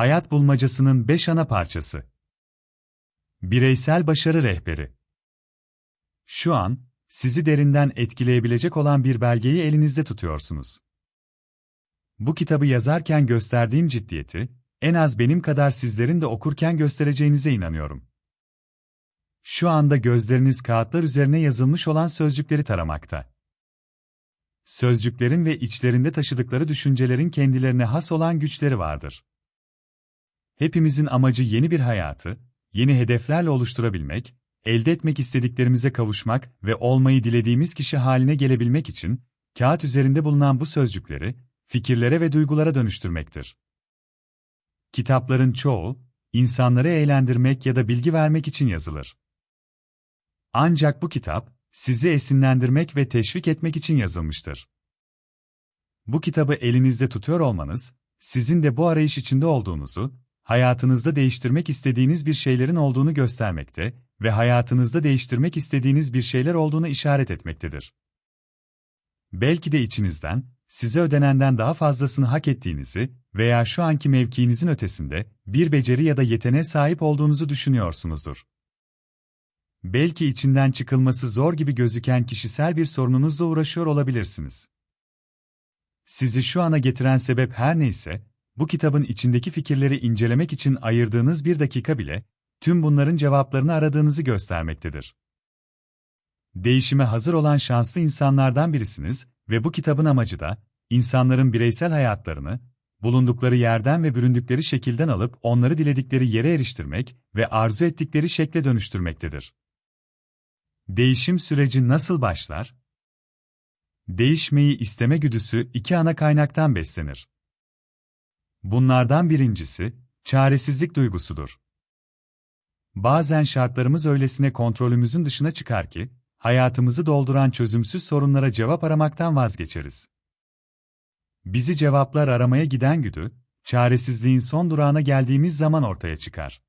Hayat bulmacasının 5 ana parçası. Bireysel başarı rehberi. Şu an, sizi derinden etkileyebilecek olan bir belgeyi elinizde tutuyorsunuz. Bu kitabı yazarken gösterdiğim ciddiyeti, en az benim kadar sizlerin de okurken göstereceğinize inanıyorum. Şu anda gözleriniz kağıtlar üzerine yazılmış olan sözcükleri taramakta. Sözcüklerin ve içlerinde taşıdıkları düşüncelerin kendilerine has olan güçleri vardır. Hepimizin amacı yeni bir hayatı, yeni hedeflerle oluşturabilmek, elde etmek istediklerimize kavuşmak ve olmayı dilediğimiz kişi haline gelebilmek için, kağıt üzerinde bulunan bu sözcükleri, fikirlere ve duygulara dönüştürmektir. Kitapların çoğu, insanları eğlendirmek ya da bilgi vermek için yazılır. Ancak bu kitap, sizi esinlendirmek ve teşvik etmek için yazılmıştır. Bu kitabı elinizde tutuyor olmanız, sizin de bu arayış içinde olduğunuzu, hayatınızda değiştirmek istediğiniz bir şeylerin olduğunu göstermekte ve hayatınızda değiştirmek istediğiniz bir şeyler olduğunu işaret etmektedir. Belki de içinizden, size ödenenden daha fazlasını hak ettiğinizi veya şu anki mevkiinizin ötesinde bir beceri ya da yeteneğe sahip olduğunuzu düşünüyorsunuzdur. Belki içinden çıkılması zor gibi gözüken kişisel bir sorununuzla uğraşıyor olabilirsiniz. Sizi şu ana getiren sebep her neyse, bu kitabın içindeki fikirleri incelemek için ayırdığınız bir dakika bile, tüm bunların cevaplarını aradığınızı göstermektedir. Değişime hazır olan şanslı insanlardan birisiniz ve bu kitabın amacı da, insanların bireysel hayatlarını, bulundukları yerden ve büründükleri şekilden alıp onları diledikleri yere eriştirmek ve arzu ettikleri şekle dönüştürmektedir. Değişim süreci nasıl başlar? Değişmeyi isteme güdüsü iki ana kaynaktan beslenir. Bunlardan birincisi, çaresizlik duygusudur. Bazen şartlarımız öylesine kontrolümüzün dışına çıkar ki, hayatımızı dolduran çözümsüz sorunlara cevap aramaktan vazgeçeriz. Bizi cevaplar aramaya giden güdü, çaresizliğin son durağına geldiğimiz zaman ortaya çıkar.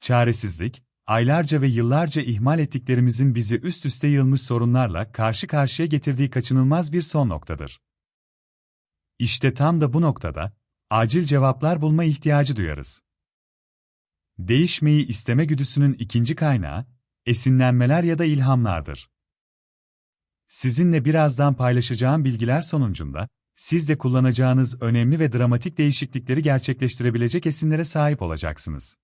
Çaresizlik, aylarca ve yıllarca ihmal ettiklerimizin bizi üst üste yığılmış sorunlarla karşı karşıya getirdiği kaçınılmaz bir son noktadır. İşte tam da bu noktada, acil cevaplar bulma ihtiyacı duyarız. Değişmeyi isteme güdüsünün ikinci kaynağı, esinlenmeler ya da ilhamlardır. Sizinle birazdan paylaşacağım bilgiler sonucunda, siz de kullanacağınız önemli ve dramatik değişiklikleri gerçekleştirebilecek esinlere sahip olacaksınız.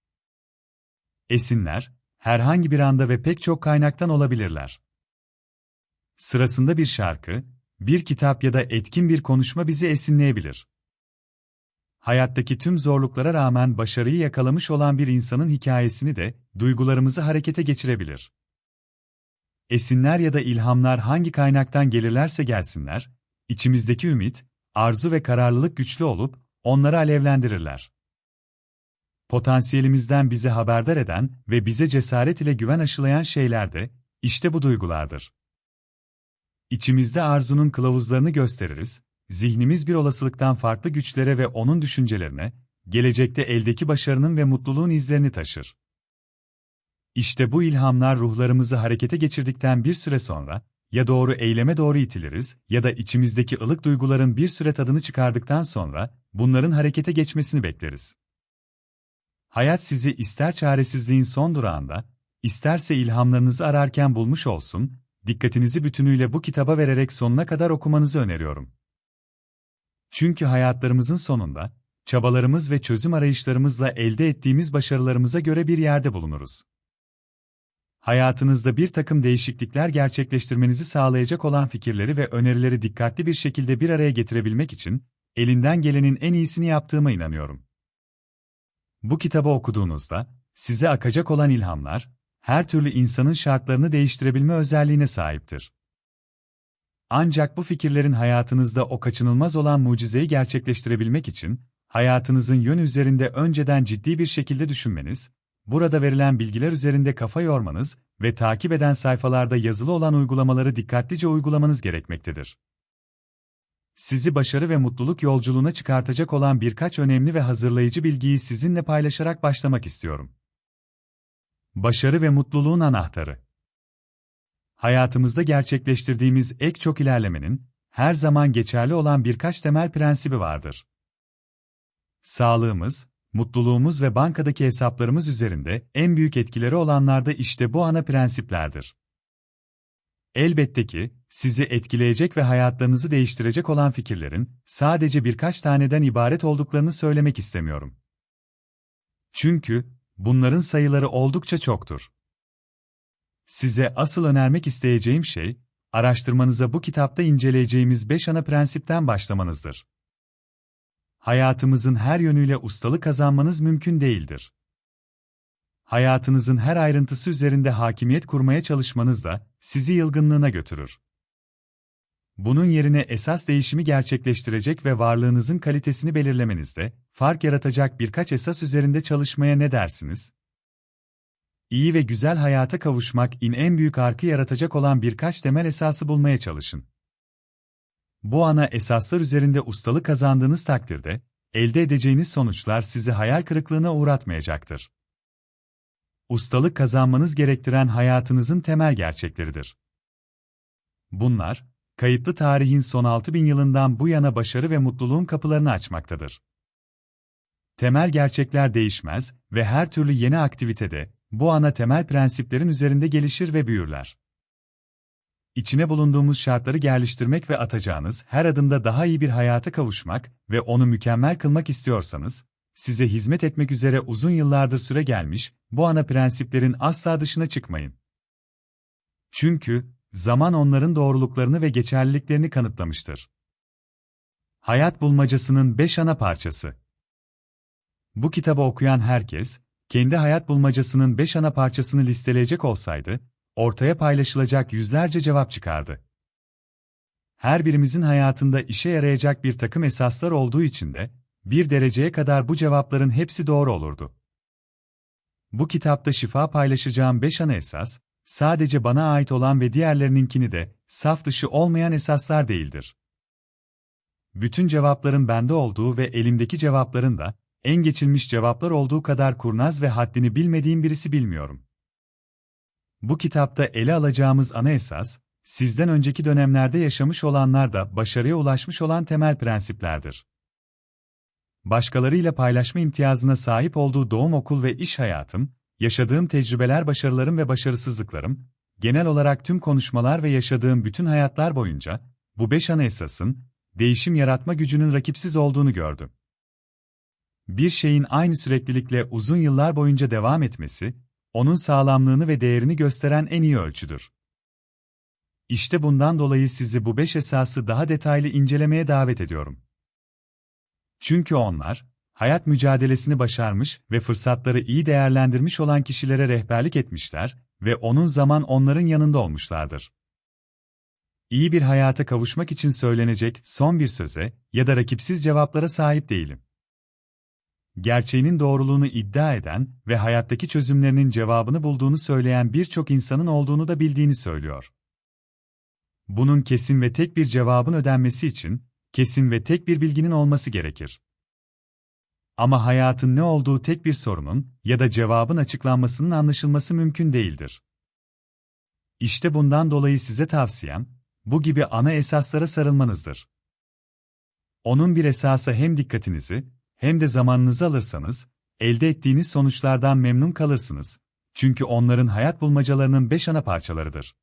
Esinler, herhangi bir anda ve pek çok kaynaktan olabilirler. Sırasında bir şarkı, bir kitap ya da etkin bir konuşma bizi esinleyebilir. Hayattaki tüm zorluklara rağmen başarıyı yakalamış olan bir insanın hikayesini de duygularımızı harekete geçirebilir. Esinler ya da ilhamlar hangi kaynaktan gelirlerse gelsinler, içimizdeki ümit, arzu ve kararlılık güçlü olup onları alevlendirirler. Potansiyelimizden bizi haberdar eden ve bize cesaret ile güven aşılayan şeyler de işte bu duygulardır. İçimizde arzunun kılavuzlarını gösteririz, zihnimiz bir olasılıktan farklı güçlere ve onun düşüncelerine, gelecekte eldeki başarının ve mutluluğun izlerini taşır. İşte bu ilhamlar ruhlarımızı harekete geçirdikten bir süre sonra, ya doğru eyleme doğru itiliriz ya da içimizdeki ılık duyguların bir süre tadını çıkardıktan sonra, bunların harekete geçmesini bekleriz. Hayat sizi ister çaresizliğin son durağında, isterse ilhamlarınızı ararken bulmuş olsun, dikkatinizi bütünüyle bu kitaba vererek sonuna kadar okumanızı öneriyorum. Çünkü hayatlarımızın sonunda, çabalarımız ve çözüm arayışlarımızla elde ettiğimiz başarılarımıza göre bir yerde bulunuruz. Hayatınızda bir takım değişiklikler gerçekleştirmenizi sağlayacak olan fikirleri ve önerileri dikkatli bir şekilde bir araya getirebilmek için, elinden gelenin en iyisini yaptığıma inanıyorum. Bu kitabı okuduğunuzda, size akacak olan ilhamlar, her türlü insanın şartlarını değiştirebilme özelliğine sahiptir. Ancak bu fikirlerin hayatınızda o kaçınılmaz olan mucizeyi gerçekleştirebilmek için, hayatınızın yön üzerinde önceden ciddi bir şekilde düşünmeniz, burada verilen bilgiler üzerinde kafa yormanız ve takip eden sayfalarda yazılı olan uygulamaları dikkatlice uygulamanız gerekmektedir. Sizi başarı ve mutluluk yolculuğuna çıkartacak olan birkaç önemli ve hazırlayıcı bilgiyi sizinle paylaşarak başlamak istiyorum. Başarı ve mutluluğun anahtarı hayatımızda gerçekleştirdiğimiz ek çok ilerlemenin, her zaman geçerli olan birkaç temel prensibi vardır. sağlığımız, mutluluğumuz ve bankadaki hesaplarımız üzerinde en büyük etkileri olanlar da işte bu ana prensiplerdir. Elbette ki, sizi etkileyecek ve hayatlarınızı değiştirecek olan fikirlerin sadece birkaç taneden ibaret olduklarını söylemek istemiyorum. Çünkü bunların sayıları oldukça çoktur. Size asıl önermek isteyeceğim şey, araştırmanıza bu kitapta inceleyeceğimiz 5 ana prensipten başlamanızdır. Hayatımızın her yönüyle ustalık kazanmanız mümkün değildir. Hayatınızın her ayrıntısı üzerinde hakimiyet kurmaya çalışmanız da sizi yılgınlığına götürür. Bunun yerine esas değişimi gerçekleştirecek ve varlığınızın kalitesini belirlemenizde fark yaratacak birkaç esas üzerinde çalışmaya ne dersiniz? İyi ve güzel hayata kavuşmak in en büyük arkı yaratacak olan birkaç temel esası bulmaya çalışın. Bu ana esaslar üzerinde ustalık kazandığınız takdirde, elde edeceğiniz sonuçlar sizi hayal kırıklığına uğratmayacaktır. Ustalık kazanmanız gerektiren hayatınızın temel gerçekleridir. Bunlar, kayıtlı tarihin son 6000 yılından bu yana başarı ve mutluluğun kapılarını açmaktadır. Temel gerçekler değişmez ve her türlü yeni aktivitede, bu ana temel prensiplerin üzerinde gelişir ve büyürler. İçine bulunduğumuz şartları geliştirmek ve atacağınız her adımda daha iyi bir hayata kavuşmak ve onu mükemmel kılmak istiyorsanız, size hizmet etmek üzere uzun yıllardır süre gelmiş, bu ana prensiplerin asla dışına çıkmayın. Çünkü, zaman onların doğruluklarını ve geçerliliklerini kanıtlamıştır. Hayat bulmacasının beş ana parçası. Bu kitabı okuyan herkes, kendi hayat bulmacasının beş ana parçasını listeleyecek olsaydı, ortaya paylaşılacak yüzlerce cevap çıkardı. Her birimizin hayatında işe yarayacak bir takım esaslar olduğu için de, bir dereceye kadar bu cevapların hepsi doğru olurdu. Bu kitapta şifa paylaşacağım beş ana esas, sadece bana ait olan ve diğerlerininkini de, saf dışı olmayan esaslar değildir. Bütün cevapların bende olduğu ve elimdeki cevapların da, en geçilmiş cevaplar olduğu kadar kurnaz ve haddini bilmediğim birisi bilmiyorum. Bu kitapta ele alacağımız ana esas, sizden önceki dönemlerde yaşamış olanlar da başarıya ulaşmış olan temel prensiplerdir. Başkalarıyla paylaşma imtiyazına sahip olduğu doğum okul ve iş hayatım, yaşadığım tecrübeler başarılarım ve başarısızlıklarım, genel olarak tüm konuşmalar ve yaşadığım bütün hayatlar boyunca, bu beş ana esasın, değişim yaratma gücünün rakipsiz olduğunu gördüm. Bir şeyin aynı süreklilikle uzun yıllar boyunca devam etmesi, onun sağlamlığını ve değerini gösteren en iyi ölçüdür. İşte bundan dolayı sizi bu beş esası daha detaylı incelemeye davet ediyorum. Çünkü onlar, hayat mücadelesini başarmış ve fırsatları iyi değerlendirmiş olan kişilere rehberlik etmişler ve onun zaman onların yanında olmuşlardır. İyi bir hayata kavuşmak için söylenecek son bir söze ya da rakipsiz cevaplara sahip değilim gerçeğinin doğruluğunu iddia eden ve hayattaki çözümlerinin cevabını bulduğunu söyleyen birçok insanın olduğunu da bildiğini söylüyor. Bunun kesin ve tek bir cevabın ödenmesi için, kesin ve tek bir bilginin olması gerekir. Ama hayatın ne olduğu tek bir sorunun ya da cevabın açıklanmasının anlaşılması mümkün değildir. İşte bundan dolayı size tavsiyem, bu gibi ana esaslara sarılmanızdır. Onun bir esası hem dikkatinizi, hem de zamanınızı alırsanız, elde ettiğiniz sonuçlardan memnun kalırsınız. Çünkü onların hayat bulmacalarının beş ana parçalarıdır.